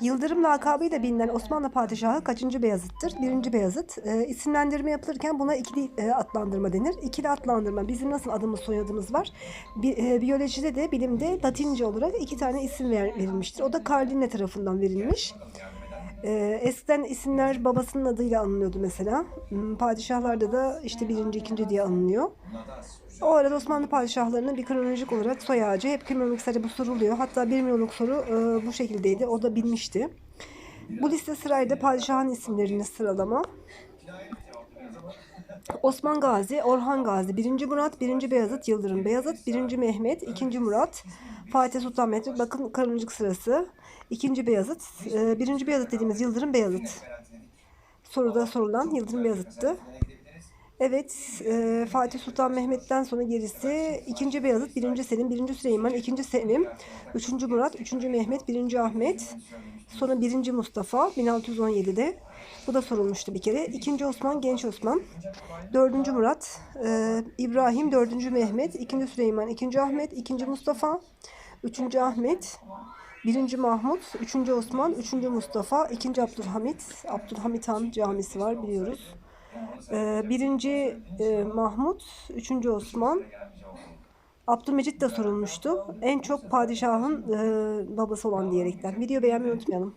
Yıldırım lakabıyla bilinen Osmanlı padişahı kaçıncı Beyazıt'tır? Birinci Beyazıt. E, isimlendirme yapılırken buna ikili e, adlandırma denir. İkili adlandırma bizim nasıl adımız soyadımız var. Bi, e, biyolojide de bilimde Latince olarak iki tane isim ver, verilmiştir. O da Cardinal tarafından verilmiş. E, eskiden isimler babasının adıyla anılıyordu mesela. Hmm, Padişahlarda da işte birinci, ikinci diye anılıyor. O arada Osmanlı padişahlarının bir kronolojik olarak soy ağacı hep kronolojik bu soruluyor. Hatta bir milyonluk soru e, bu şekildeydi. O da bilmişti. Bu liste sırayla padişahın isimlerini sıralama. Osman Gazi, Orhan Gazi, 1. Murat, 1. Beyazıt, Yıldırım Beyazıt, 1. Mehmet, 2. Murat, Fatih Sultan Mehmet. Bakın kronolojik sırası. 2. Beyazıt, 1. Beyazıt dediğimiz Yıldırım Beyazıt. Soruda sorulan Yıldırım Beyazıt'tı. Evet, e, Fatih Sultan Mehmet'ten sonra gerisi 2. Beyazıt, 1. Selim, 1. Süleyman, 2. Selim, 3. Murat, 3. Mehmet, 1. Ahmet, sonra 1. Mustafa 1617'de. Bu da sorulmuştu bir kere. 2. Osman, Genç Osman, 4. Murat, e, İbrahim, 4. Mehmet, 2. Süleyman, 2. Ahmet, 2. Mustafa, 3. Ahmet, 1. Mahmut, 3. Osman, 3. Mustafa, 2. Abdülhamit. Abdülhamit Han camisi var biliyoruz. Ee, birinci e, Mahmut, üçüncü Osman, Abdülmecit de sorulmuştu. En çok padişahın e, babası olan diyerekten. Video beğenmeyi unutmayalım.